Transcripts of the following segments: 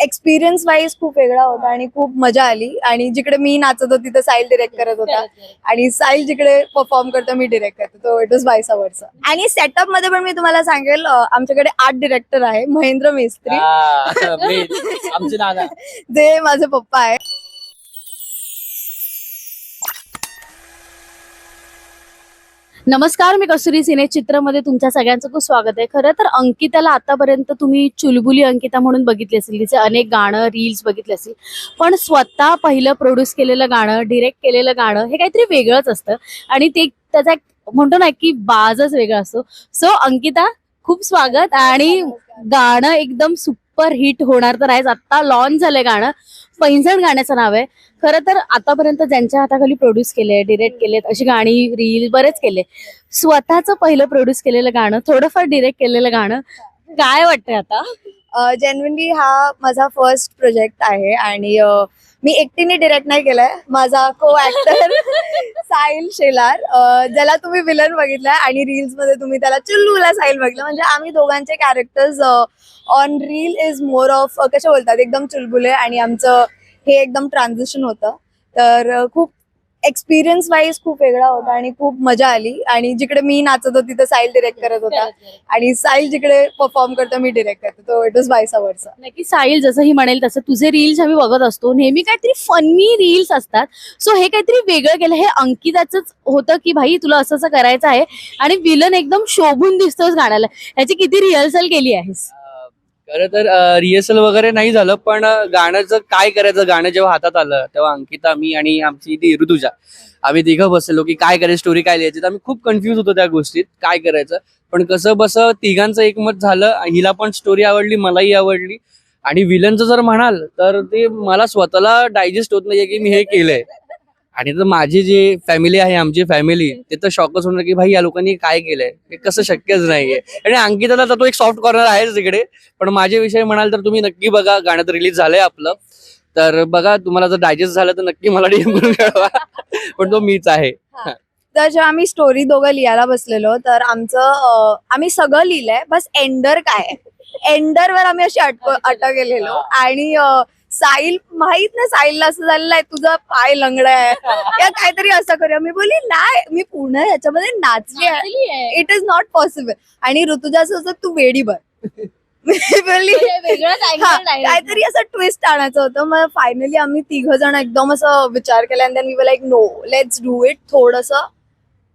Experience wise खूप वेगळा होता आणि खूप मजा आली. आणि जिकडे मी नाचत होती तर साईल डिरेक्ट करत होता. आणि साईल जिकडे परफॉर्म करतो मी डिरेक्ट करतो. तो इट वॉज बाय वरचा आणि सेटअपमध्ये पण मी तुम्हाला सांगेल आमच्याकडे आर्ट डिरेक्टर आहे महेंद्र मेस्त्री. मी- आमचे नाना. जे माझे पप्पा आहे नमस्कार मी कसुरी सिने चित्रमध्ये तुमच्या सगळ्यांचं खूप स्वागत आहे. खरं तर अंकिताला आतापर्यंत तुम्ही चुलबुली अंकिता म्हणून बघितली असेल तिचे अनेक गाणं रील्स बघितले असेल. पण स्वतः पहिलं प्रोड्यूस केलेलं गाणं डिरेक्ट केलेलं गाणं हे काहीतरी वेगळंच असतं. आणि ते त्याचा म्हणतो ना की बाजच वेगळा असतो. सो अंकिता खूप स्वागत आणि गाणं एकदम सुपर हिट होणार तर आहेच. आता लॉन्च झालंय गाणं. पैंजण गाण्याचं नाव आहे. खरं तर आतापर्यंत ज्यांच्या हाताखाली प्रोड्यूस केले डिरेक्ट केलेत अशी गाणी रील बरेच केले. स्वतःचं पहिलं प्रोड्यूस केलेलं गाणं थोडंफार डिरेक्ट केलेलं गाणं काय वाटतंय आता? जेन्युनली हा माझा फर्स्ट प्रोजेक्ट आहे आणि मी एकटीने डिरेक्ट नाही केलाय. माझा को ऍक्टर साहिल शेलार ज्याला तुम्ही विलन बघितलाय आणि रील्समध्ये तुम्ही त्याला चुल्लूला साहिल बघितलं. म्हणजे आम्ही दोघांचे characters on reel is more off कसे बोलतात? एकदम चुलबुले आणि आमचं हे एकदम ट्रान्झिशन होतं. तर खूप एक्सपिरियन्स वाईज खूप वेगळा होता आणि खूप मजा आली. आणि जिकडे मी नाचत होती तर साहिल डिरेक्ट करत होता. आणि साहिल जिकडे परफॉर्म करतो मी डिरेक्ट करतो. तो इट वॉज बायसा वरचा नक्की साहिल जसंही म्हणेल तसं तुझे रील्स आम्ही बघत असतो. नेहमी काहीतरी फनी रील्स असतात. सो हे काहीतरी वेगळं केलं. हे अंकिताच होतं की भाई तुला असं असं करायचं आहे. आणि विलन एकदम शोभून दिसतोस गाण्याला. ह्याची किती रिहर्सल केली आहेस? खरं तर रिहर्सल वगैरे नाही झालं पण गाण्याचं काय करायचं? गाणं जेव्हा हातात आलं तेव्हा अंकिता मी आणि आमची ती ऋतुजा आम्ही तिघं बसलो की काय करायचं स्टोरी काय लिहायची तर आम्ही खूप कन्फ्युज होतो त्या गोष्टीत काय करायचं? पण कसं बस तिघांचं एकमत झालं हिला पण स्टोरी आवडली मलाही आवडली. आणि विलनचं जर म्हणाल तर ते मला स्वतःला डायजेस्ट होत नाहीये की मी हे केलंय. आणि तर माझी जी फॅमिली आहे आमची फॅमिली ते तर शॉकच होणार की भाई या लोकांनी काय केलंय? हे कसं शक्यच नाहीये. आणि अंकिताला तर तो एक सॉफ्ट कॉर्नर आहेच तिकडे पण माझ्याविषयी म्हणाल तर तुम्ही नक्की बघा गाण्यात रिलीज झालंय आपलं. तर बघा तुम्हाला जर डायजेस्ट झालं तर नक्की मला डीएम करून कळवा. पण तो मीच आहे. तर जेव्हा आम्ही स्टोरी दोघं लिहायला बसलेलो तर आमचं आम्ही सगळं लिहिलंय बस एंडर काय एंडर वर आम्ही अशी अटक अटक गेलेलो. आणि साहिल माहीत नाही साहिलला असं झालेलं आहे तुझा पाय लंगडा आहे. या काहीतरी असं करूया. मी बोलली नाही मी पूर्ण ह्याच्यामध्ये नाचली आहे. इट इज नॉट पॉसिबल आणि ऋतुजा असं होतं, तू वेडी बर मी बोलली हा, काहीतरी असं ट्विस्ट आणायचं होतं. मग फायनली आम्ही तिघ जण एकदम असं विचार केला आणि then we like no let's do it थोडस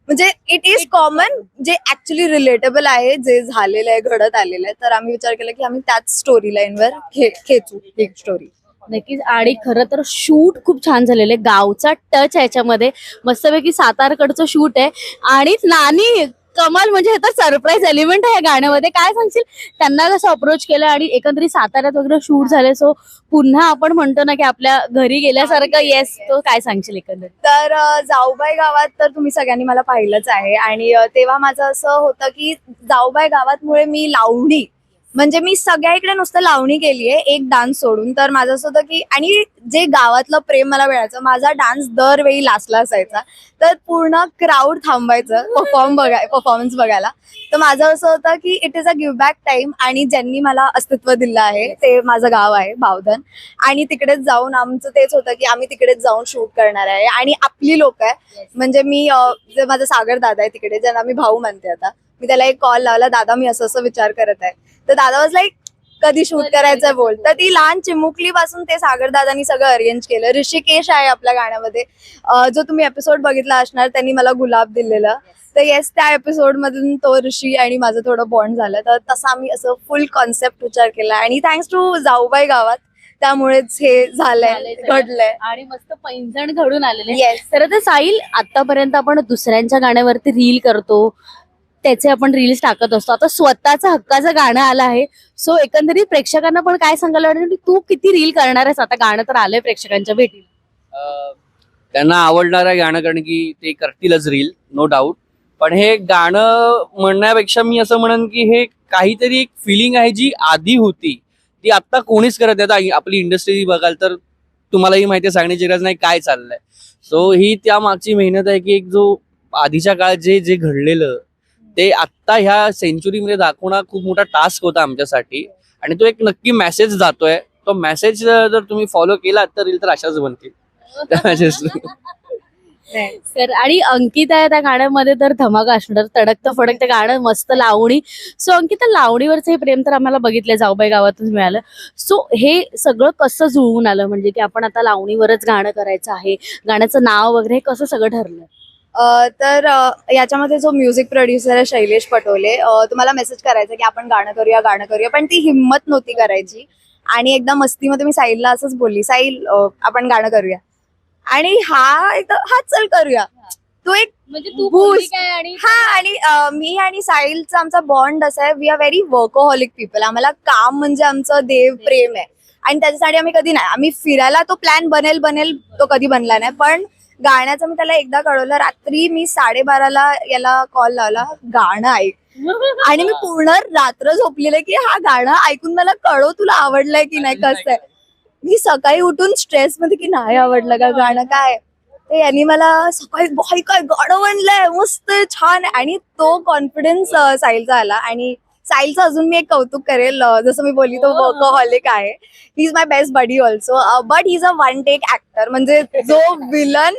म्हणजे इट इज कॉमन जे ऍक्च्युली रिलेटेबल आहे जे झालेलं आहे घडत आलेलं आहे तर आम्ही विचार केला की आम्ही त्याच स्टोरी लाईनवर खेचू ही स्टोरी नक्कीच. आणि खरं तर शूट खूप छान झालेलं आहे. गावचा टच आहे याच्यामध्ये. मस्तपैकी सातारकडचं शूट आहे. आणि नानी कमाल म्हणजे हे तर सरप्राईज एलिमेंट आहे या गाण्यामध्ये. काय सांगशील? त्यांना कसं अप्रोच केलं आणि एकंदरीत साताऱ्यात वगैरे शूट झाले. सो पुन्हा आपण म्हणतो ना की आपल्या घरी गेल्यासारखं येस तो काय सांगशील एकंदरीत? तर जाऊबाई गावात तर तुम्ही सगळ्यांनी मला पाहिलंच आहे. आणि तेव्हा माझं असं होतं की जाऊबाई गावातमुळे मी लावणी म्हणजे मी सगळ्या इकडे नुसतं लावणी केली आहे एक डान्स सोडून. तर माझं असं होतं की आणि जे गावातलं प्रेम मला मिळायचं माझा डान्स दरवेळी लास्टला असायचा. तर पूर्ण क्राऊड थांबायचं परफॉर्म बघाय परफॉर्मन्स बघायला. तर माझं असं होतं की it is a give back time आणि ज्यांनी मला अस्तित्व दिलं आहे ते माझं गाव आहे बावधन. आणि तिकडेच जाऊन आमचं तेच होतं की आम्ही तिकडेच जाऊन शूट करणार आहे. आणि आपली लोक आहे म्हणजे मी जे माझा सागर दादा आहे तिकडे ज्यांना मी भाऊ मानते आता. मी त्याला एक कॉल लावला दादा मी असं असं विचार करत आहे. तर दादा वॉज लाईक कधी शूट करायचं बोल. तर ती लहान चिमुकली पासून ते सागर दादानी सगळं अरेंज केलं. ऋषिकेश आहे आपल्या गाण्यामध्ये. जो तुम्ही एपिसोड बघितला असणार त्यांनी मला गुलाब दिलेलं. तर येस त्या एपिसोड मधून तो ऋषी आणि माझं थोडं बॉन्ड झालं. तर तसं आम्ही असं फुल कॉन्सेप्ट विचार केला. आणि थँक्स टू जाऊबाई गावात त्यामुळेच हे झालंय. घडलंय. आणि मस्त पैंजण घडून आलेले. येस खरं तर साहिल आतापर्यंत आपण दुसऱ्यांच्या गाण्यावरती रील करतो. त्याचे आपण रील्स टाकत असतो. आता स्वतःचं हक्काचं गाणं आलं आहे. सो एकंदरीत प्रेक्षकांना पण काय सांगायला वाटेल म्हणजे की तू किती रील करणार आहेस? आता गाणं तर आलंय प्रेक्षकांच्या भेटी त्यांना आवडणार आहे गाणं कारण की ते करतीलच रील नो डाऊट पण हे गाणं म्हणण्यापेक्षा मी असं म्हणेन की हे काहीतरी एक फिलिंग आहे जी आधी होती. ती आता कोणीच करत आहे आता आपली इंडस्ट्री बघाल तर तुम्हालाही माहिती आहे सांगण्याची गरज नाही काय चाललंय. सो ही त्या मागची मेहनत आहे की एक जो आधीच्या काळात जे जे घडलेलं ते आत्ता ह्या सेंचुरीमध्ये दाखवणं खूप मोठा टास्क होता आमच्यासाठी. आणि तो एक नक्की मेसेज जातोय. तो मेसेज जर तुम्ही फॉलो केलात तर रील तर अशाच बनतील. सर आणि अंकिता या त्या गाण्यामध्ये तर धमाका असणार तडकतं फडकतं गाणं मस्त लावणी. सो अंकिता लावणीवरचं हे प्रेम तर आम्हाला बघितलंय जाऊबाई गावातून मिळालं. सो हे सगळं कसं जुळवून आलं? म्हणजे की आपण आता लावणीवरच गाणं करायचं आहे गाण्याचं नाव वगैरे हे कसं सगळं ठरलं? तर याच्यामध्ये जो म्युझिक प्रोड्युसर आहे शैलेश पटोले तुम्हाला मेसेज करायचा की आपण गाणं करूया गाणं करूया पण ती हिंमत नव्हती करायची. आणि एकदा मस्तीमध्ये मी साहिलला असंच बोलली साहिल अ, आपण गाणं करूया. आणि हा एकदम हा चल करूया. तो एक म्हणजे तू हा आणि मी आणि साहिलचा आमचा बॉन्ड असा आहे we are very workaholic people आम्हाला काम म्हणजे आमचं देव प्रेम आहे. आणि त्याच्यासाठी आम्ही कधी नाही आम्ही फिरायला तो प्लॅन बनेल बनेल तो कधी बनला नाही पण गाण्याचं मी त्याला एकदा कळवलं रात्री मी साडेबाराला याला कॉल लावला गाणं ऐक. आणि मी पूर्ण रात्र झोपलेलं की हा गाणं ऐकून मला कळव तुला आवडलंय की नाही कसं आहे. मी सकाळी उठून स्ट्रेस मध्ये की नाही आवडलं का गाणं काय? तर यांनी मला सकाळी बॉय काय गाणं म्हणलंय मस्त छान आहे." आणि तो कॉन्फिडन्स साहिलचा आला. आणि साहिलचं अजून मी एक कौतुक करेल जसं मी बोलली तो वर्कहॉलिक आहे. He is my best buddy also but he is a one take actor म्हणजे जो विलन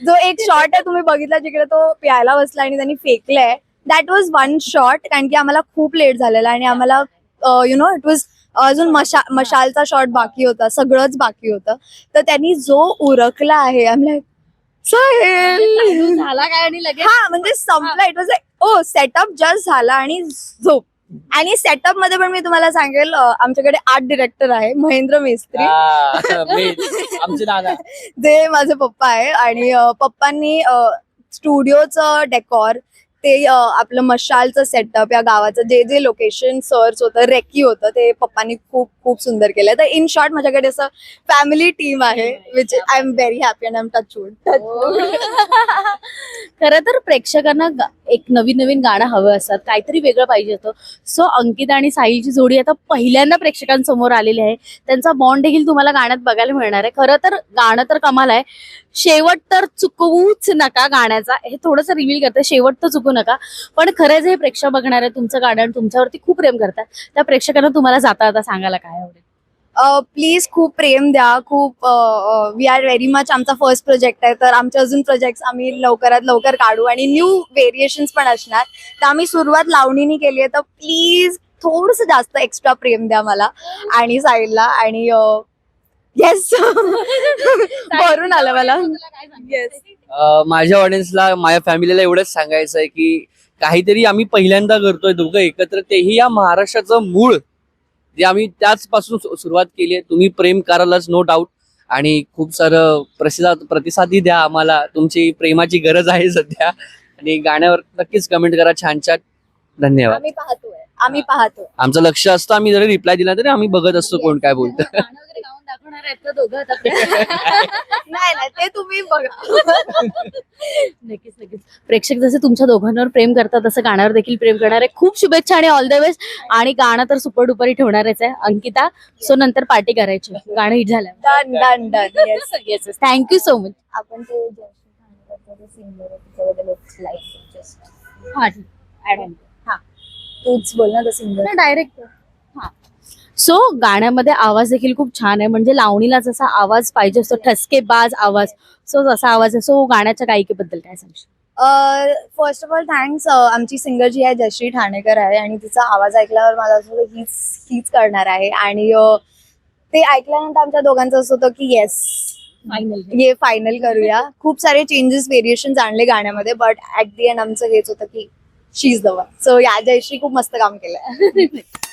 जो एक शॉट आहे तुम्ही बघितला जिकडे तो प्यायला बसला आणि त्यांनी फेकलाय दॅट वॉज वन शॉट कारण की आम्हाला खूप लेट झालेला आणि आम्हाला यु नो इट वॉज अजून मशा मशालचा शॉट बाकी होता सगळंच बाकी होतं. तर त्यांनी जो उरकला आहे आम्ही साहिल झाला काय आणि लगेच हा म्हणजे संपला. It was oh setup just झाला आणि झोप. आणि सेटअपमध्ये पण मी तुम्हाला सांगेल अं, आमच्याकडे आर्ट डिरेक्टर आहे. महेंद्र मेस्त्री. आमचे दादा जे माझे पप्पा आहे आणि अं, पप्पांनी स्टुडिओचं डेकॉर ते आपलं मशालचं सेटअप या गावाचं जे जे लोकेशन सर्च होतं रेकी होतं ते पप्पांनी खूप खूप सुंदर केलं तर इन शॉर्ट माझ्याकडे असं फॅमिली टीम आहे which I am very happy and I am touch खरं तर प्रेक्षकांना एक नवीन नवीन गाणं हवं असतात काहीतरी वेगळं पाहिजे होतं. सो अंकिता आणि साहिलची जोडी आता पहिल्यांदा प्रेक्षकांसमोर आलेली आहे. त्यांचा बॉन्ड देखील तुम्हाला गाण्यात बघायला मिळणार आहे. खरं तर गाणं तर कमाल आहे. शेवट तर चुकवूच नका गाण्याचा. हे थोडंसं रिव्हील करते. शेवट तर चुकू नका. पण खरं जे प्रेक्षक बघणार आहे तुमचं आणि तुमच्यावरती खूप प्रेम करतात त्या प्रेक्षकांना तुम्हाला जाता जाता सांगायला काय आवडेल? प्लीज खूप प्रेम द्या. खूप वी आर व्हेरी मच आमचा फर्स्ट प्रोजेक्ट आहे. तर आमचे अजून प्रोजेक्ट आम्ही लवकरात लवकर काढू आणि न्यू व्हेरिएशन्स पण असणार. तर आम्ही सुरुवात लावणीनी केली आहे. तर प्लीज थोडस जास्त एक्स्ट्रा प्रेम द्या मला आणि साईडला आणि येस भरून आलं मला. येस माझ्या ऑडियन्सला माझ्या फॅमिलीला एवढंच सांगायचं आहे की काहीतरी आम्ही पहिल्यांदा करतोय दोघं एकत्र तेही या महाराष्ट्राचं मूळ. जे आम्ही त्याच पासून सु- सुरुवात केली आहे. तुम्ही प्रेम करालच नो डाऊट आणि खूप सारं प्रतिसाद प्रतिसादही द्या आम्हाला. तुमची प्रेमाची गरज आहे सध्या. आणि गाण्यावर नक्कीच कमेंट करा. छान छान धन्यवाद. आम्ही पाहतोय. आम्ही पाहतोय. आमचं लक्ष असतं. आम्ही जरी रिप्लाय दिला तरी आम्ही बघत असतो कोण काय बोलतं. दाखवणार आहेत का दोघं आता? नाही नाही ते तुम्ही बघा. नक्कीच नक्कीच. प्रेक्षक जसे तुमच्या दोघांवर प्रेम करतात तसं गाण्यावर देखील प्रेम करणार. आहे खूप शुभेच्छा आणि ऑल द बेस्ट आणि गाणं तर सुपर डुपरही ठेवणारच आहे अंकिता. सो नंतर पार्टी करायची. गाणं हिट झालं done done done yes yes thank you so much आपण ते सिंगर हा ठीक. ऍड ऑन तूच बोल ना सिंगर डायरेक्ट हा. सो गाण्यामध्ये आवाज देखील खूप छान आहे. म्हणजे लावणीला जसा आवाज पाहिजे असतो ठसकेबाज आवाज सो जसा आवाज आहे. सो गाण्याच्या गायिकेबद्दल काय सांगशील? फर्स्ट ऑफ ऑल थँक्स आमची सिंगर जी आहे जयश्री ठाणेकर आहे आणि तिचा आवाज ऐकल्यावर मला असं होतं हीच हीच करणार आहे. आणि ते ऐकल्यानंतर आमच्या दोघांचं असं होतं की येस फायनल हे फायनल करूया. खूप सारे चेंजेस व्हेरिएशन आणले गाण्यामध्ये बट ऍट दी एंड आमचं हेच होतं की she is the one so या जयश्री खूप मस्त काम केलंय.